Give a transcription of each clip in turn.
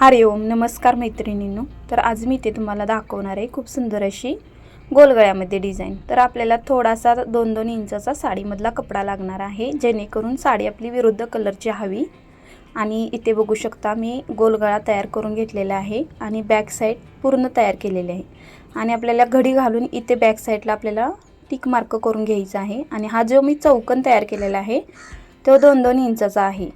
हरिओम नमस्कार मैत्रिणींनो. तर आज मी इथे तुम्हाला दाखवणार आहे खूप सुंदर अशी गोलगळ्यामध्ये डिझाईन तर आपल्याला थोडासा दोन दोन इंचाचा साडीमधला कपडा लागणार आहे जेणेकरून साडी आपली विरुद्ध कलरची हवी. आणि इथे बघू शकता मी गोलगळा तयार करून घेतलेला आहे आणि बॅक साईड पूर्ण तयार केलेली आहे. आणि आपल्याला घडी घालून इथे बॅक साईडला आपल्याला टिक मार्क करून घ्यायचा आहे. आणि हा जो मी चौकन तयार केलेला आहे तो दोन दोन इंचाचा आहे.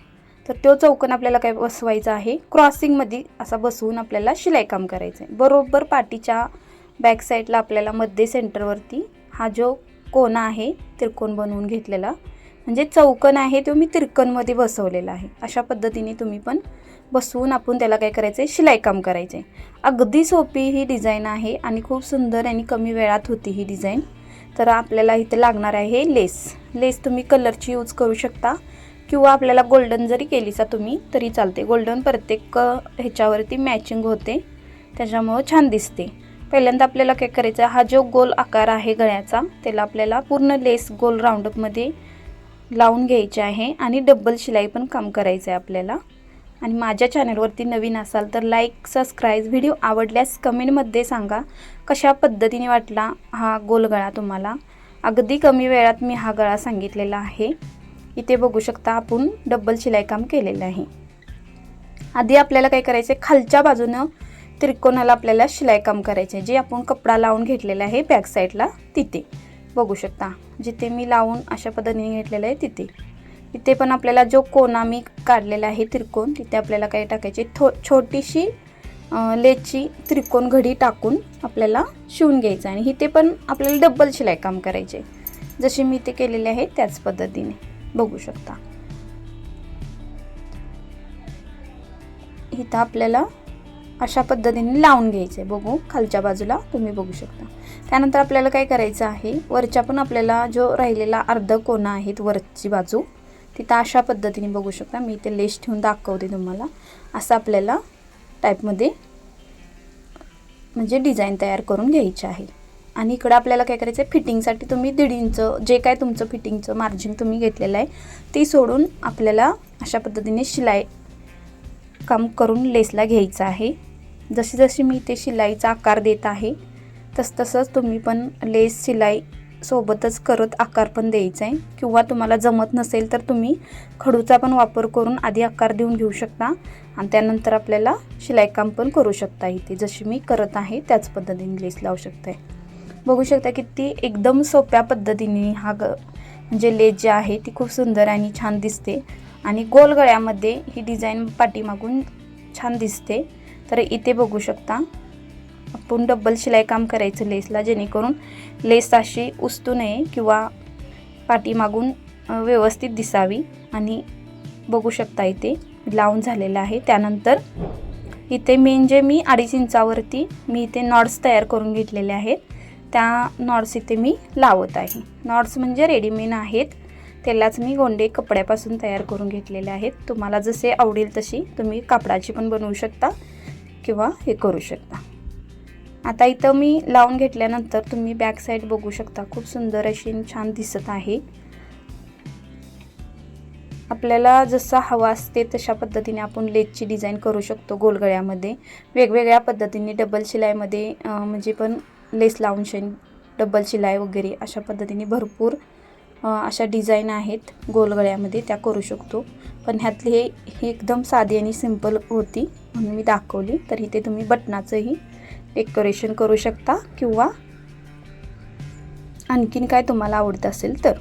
तर तो चौकन आपल्याला काय बसवायचा आहे? क्रॉसिंगमध्ये असा बसवून आपल्याला शिलाई काम करायचं आहे. बरोबर पाठीच्या बॅक साईडला आपल्याला मध्ये सेंटरवरती हा जो कोना आहे त्रिकोण बनवून घेतलेला. म्हणजे चौकन आहे तो मी तिरकणमध्ये बसवलेला आहे. अशा पद्धतीने तुम्ही पण बसवून आपण त्याला काय करायचं आहे? शिलाई काम करायचं आहे. अगदी सोपी ही डिझाईन आहे आणि खूप सुंदर आणि कमी वेळात होती ही डिझाईन तर आपल्याला इथे लागणार आहे लेस. लेस तुम्ही कलरची यूज करू शकता. किंवा आपल्याला गोल्डन जरी केलीचा तुम्ही तरी चालते. गोल्डन प्रत्येक ह्याच्यावरती मॅचिंग होते. त्याच्यामुळं छान दिसते. पहिल्यांदा आपल्याला काय करायचं हा जो गोल आकार आहे गळ्याचा त्याला आपल्याला पूर्ण लेस गोल राऊंडअपमध्ये लावून घ्यायचे आहे आणि डब्बल शिलाई पण काम करायचं आहे आपल्याला. आणि माझ्या चॅनलवरती नवीन असाल तर लाईक सबस्क्राईब व्हिडिओ आवडल्यास कमेंटमध्ये सांगा कशा पद्धतीने वाटला हा गोल गळा तुम्हाला. अगदी कमी वेळात मी हा गळा सांगितलेला आहे. इथे बघू शकता आपण डब्बल शिलाई काम केलेलं आहे. आधी आपल्याला काय करायचं आहे खालच्या बाजूनं त्रिकोणाला आपल्याला शिलाई काम करायचे जे आपण कपडा लावून घेतलेला आहे बॅक साईडला तिथे. बघू शकता जिथे मी लावून अशा पद्धतीने घेतलेलं आहे तिथे. इथे पण आपल्याला जो कोणा मी काढलेला आहे त्रिकोण तिथे आपल्याला काय टाकायचे थो छोटीशी लेची त्रिकोण घडी टाकून आपल्याला शिवून घ्यायचं आणि इथे पण आपल्याला डब्बल शिलाई काम करायचे जसे मी ते केलेले आहे त्याच पद्धतीने. बघू शकता. इथं आपल्याला अशा पद्धतीने लावून घ्यायचं आहे बघू खालच्या बाजूला तुम्ही बघू शकता. त्यानंतर आपल्याला काय करायचं आहे वरच्या पण आपल्याला जो राहिलेला अर्ध कोना आहेत वरची बाजू तिथं अशा पद्धतीने बघू शकता. मी इथे लेस ठेवून दाखवते तुम्हाला. असं आपल्याला टाईपमध्ये म्हणजे डिझाईन तयार करून घ्यायची आहे. आणि इकडं आपल्याला काय करायचं आहे फिटिंगसाठी तुम्ही दीड इंच जे काय तुमचं फिटिंगचं मार्जिन तुम्ही घेतलेलं आहे ती सोडून आपल्याला अशा पद्धतीने शिलाई काम करून लेसला घ्यायचं आहे. जशी जशी मी ते शिलाईचा आकार देत आहे तस तसंच तुम्ही पण लेस शिलाई सोबतच करत आकार पण द्यायचा आहे किंवा तुम्हाला जमत नसेल तर तुम्ही खडूचा पण वापर करून आधी आकार देऊन घेऊ शकता. आणि त्यानंतर आपल्याला शिलाई काम पण करू शकता इथे. जशी मी करत आहे त्याच पद्धतीने लेस लावू शकताय बघू शकता किती एकदम सोप्या पद्धतीने हा ग म्हणजे लेस जे आहे ती खूप सुंदर आणि छान दिसते. आणि गोल गळ्यामध्ये ही डिझाईन पाठीमागून छान दिसते. तर इथे बघू शकता आपण डब्बल शिलाई काम करायचं लेसला जेणेकरून लेस अशी उचतू नये किंवा पाठीमागून व्यवस्थित दिसावी. आणि बघू शकता इथे लावून झालेलं आहे. त्यानंतर इथे मेन जे मी अडीच इंचावरती मी इथे नॉट्स तयार करून घेतलेले आहेत. त्या नॉट्स इथे मी लावत आहे. नॉट्स म्हणजे रेडीमेड आहेत. त्यालाच मी गोंडे कपड्यापासून तयार करून घेतलेले आहेत. तुम्हाला जसे आवडेल तशी तुम्ही कापडाची पण बनवू शकता किंवा हे करू शकता. आता इथं मी लावून घेतल्यानंतर तुम्ही बॅक साईड बघू शकता. खूप सुंदर अशी छान दिसत आहे. आपल्याला जसा हवा असते तशा पद्धतीने आपण लेगची डिझाईन करू शकतो गोलगळ्यामध्ये. वेगवेगळ्या पद्धतीने डबल शिलाईमध्ये म्हणजे पण लेस लावून शेन डबल शिलाई वगैरे अशा पद्धतीने भरपूर अशा डिझाईन आहेत गोलगळ्यामध्ये त्या करू शकतो. पण ह्यातली हे ही एकदम साधी आणि सिंपल होती म्हणून मी दाखवली. तर इथे तुम्ही बटनाचंही डेकोरेशन करू शकता किंवा आणखीन काय तुम्हाला आवडत असेल तर.